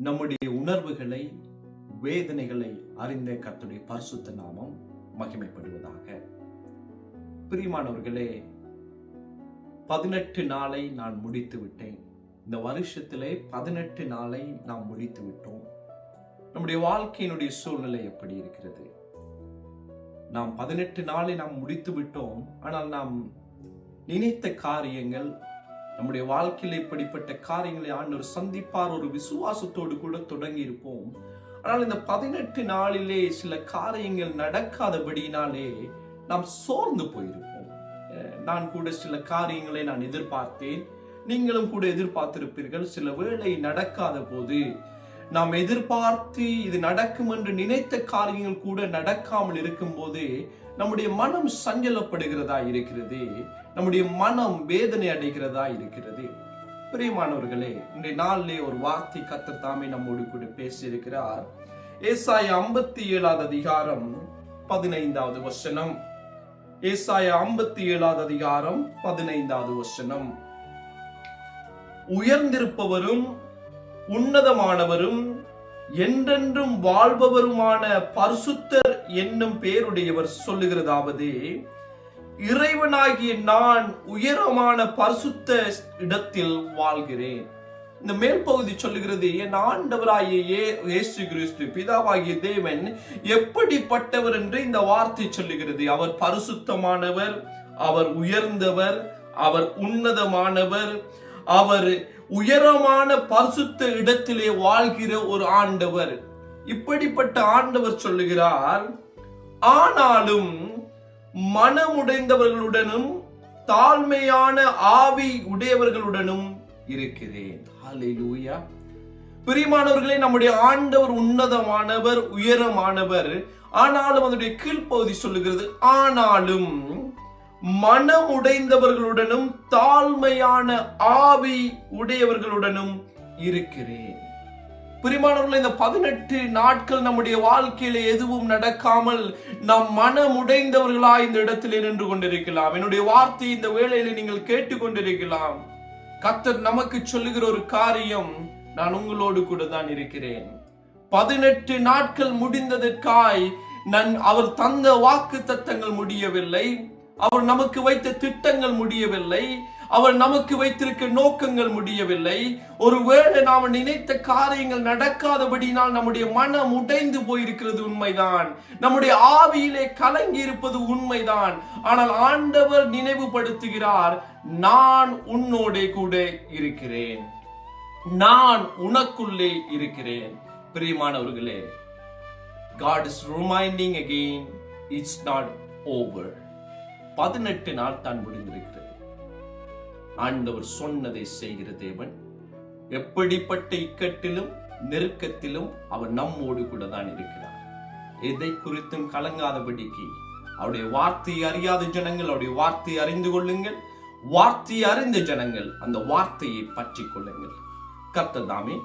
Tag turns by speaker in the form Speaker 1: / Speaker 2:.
Speaker 1: நம்முடைய உணர்வுகளை வேதனைகளை அறிந்த கத்துடைய பரிசுத்த நாமம் மகிமைப்படுவதாக. பிரியமானவர்களே பதினெட்டு நாளை நான் முடித்து விட்டேன். இந்த வருஷத்திலே பதினெட்டு நாளை நாம் முடித்து விட்டோம். நம்முடைய வாழ்க்கையினுடைய சூழ்நிலை எப்படி இருக்கிறது? நாம் பதினெட்டு நாளை நாம் முடித்து விட்டோம். ஆனால் நாம் நினைத்த காரியங்கள் நம்முடைய வாழ்க்கையில் இப்படிப்பட்ட காரியங்களை ஆண்டவர் சந்திப்பார். ஒரு விசுவாசத்தோடு கூட தொடங்கி இருப்போம் ஆனால் இந்த பதினெட்டு நாளிலே சில காரியங்கள் நடக்காதபடியினாலே நாம் சோர்ந்து போயிருப்போம். நான் கூட சில காரியங்களை நான் எதிர்பார்த்தேன். நீங்களும் கூட எதிர்பார்த்திருப்பீர்கள். சில வேளை நடக்காத போது நாம் எதிர்பார்த்து இது நடக்கும் என்று நினைத்த காரியங்கள் கூட நடக்காமல் இருக்கும்போது நம்முடைய மனம் சஞ்சலப்படுகிறதா இருக்கிறது? நம்முடைய மனம் வேதனை அடைகிறதா இருக்கிறது? பிரியமானவர்களே இன்றைய நாளிலே ஒரு வார்த்தை கத்தர் தாமே நம்மோடு கூட பேசியிருக்கிறார். ஏசாய ஐம்பத்தி ஏழாவது அதிகாரம் பதினைந்தாவது வசனம். ஏசாய ஐம்பத்தி ஏழாவது அதிகாரம் பதினைந்தாவது வசனம். உயர்ந்திருப்பவரும் உன்னதமானவரும் என்றென்றும் வாழ்பவருமான பரிசுத்தர் என்னும் பெயருடையவர் சொல்லுகிறதாவது இறைவனாகிய நான் உயரமான பரிசுத்த இடத்தில் வாழ்கிறேன். இந்த மேல் பகுதி சொல்லுகிறது என் ஆண்டவராகிய ஏசு கிறிஸ்து பிதாவாகிய தேவன் எப்படிப்பட்டவர் என்று இந்த வார்த்தை சொல்லுகிறது. அவர் பரிசுத்தமானவர் அவர் உயர்ந்தவர் அவர் உன்னதமானவர் அவர் உயரமான பரிசுத்த இடத்திலே வாழ்கிற ஒரு ஆண்டவர். இப்படிப்பட்ட ஆண்டவர் சொல்லுகிறார் ஆனாலும் மனமுடைந்தவர்களுடனும் தாழ்மையான ஆவி உடையவர்களுடனும் இருக்கிறேன். ஹalleluya. பிரியமானவர்களே நம்முடைய ஆண்டவர் உன்னதமானவர் உயரமானவர். ஆனாலும் அதனுடைய கீழ்ப்பகுதி சொல்லுகிறது ஆனாலும் மனம் உடைந்தவர்களுடனும் தாழ்மையான ஆவி உடையவர்களுடனும் இருக்கிறேன். பிரிமானவர்கள் இந்த பதினெட்டு நாட்கள் நம்முடைய வாழ்க்கையில எதுவும் நடக்காமல் நாம் மனம் உடைந்தவர்களாய் இந்த இடத்திலே நின்று கொண்டிருக்கலாம். என்னுடைய வார்த்தை இந்த வேளையில நீங்கள் கேட்டுக்கொண்டிருக்கலாம் கத்தர் நமக்கு சொல்லுகிற ஒரு காரியம் நான் உங்களோடு கூட தான் இருக்கிறேன். பதினெட்டு நாட்கள் முடிந்ததற்காய் நான் அவர் தந்த வாக்கு தத்தங்கள் முடியவில்லை. அவர் நமக்கு வைத்த திட்டங்கள் முடியவில்லை. அவர் நமக்கு வைத்திருக்க நோக்கங்கள் முடியவில்லை. ஒருவேளை நாம் நினைத்த காரியங்கள் நடக்காதபடினால் நம்முடைய மனம் உடைந்து போயிருக்கிறது உண்மைதான். நம்முடைய ஆவியிலே கலங்கி இருப்பது உண்மைதான். ஆனால் ஆண்டவர் நினைவுபடுத்துகிறார் நான் உன்னோட கூட இருக்கிறேன். நான் உனக்குள்ளே இருக்கிறேன். பிரியமானவர்களே God is reminding again it's not over. பதினெட்டு நாள் தான் முடிந்திருக்கிறது. ஆண்டவர் சொன்னதை செய்கிற தேவன் எப்படிப்பட்ட இக்கட்டிலும் நெருக்கத்திலும் அவர் நம்மோடு கூட தான் இருக்கிறார். எதை குறித்தும் கலங்காதபடிக்கு அவருடைய வார்த்தையை அறியாத ஜனங்கள் அவருடைய வார்த்தையை அறிந்து கொள்ளுங்கள். வார்த்தையை அறிந்த ஜனங்கள் அந்த வார்த்தையை பற்றி கொள்ளுங்கள். கர்த்ததாமே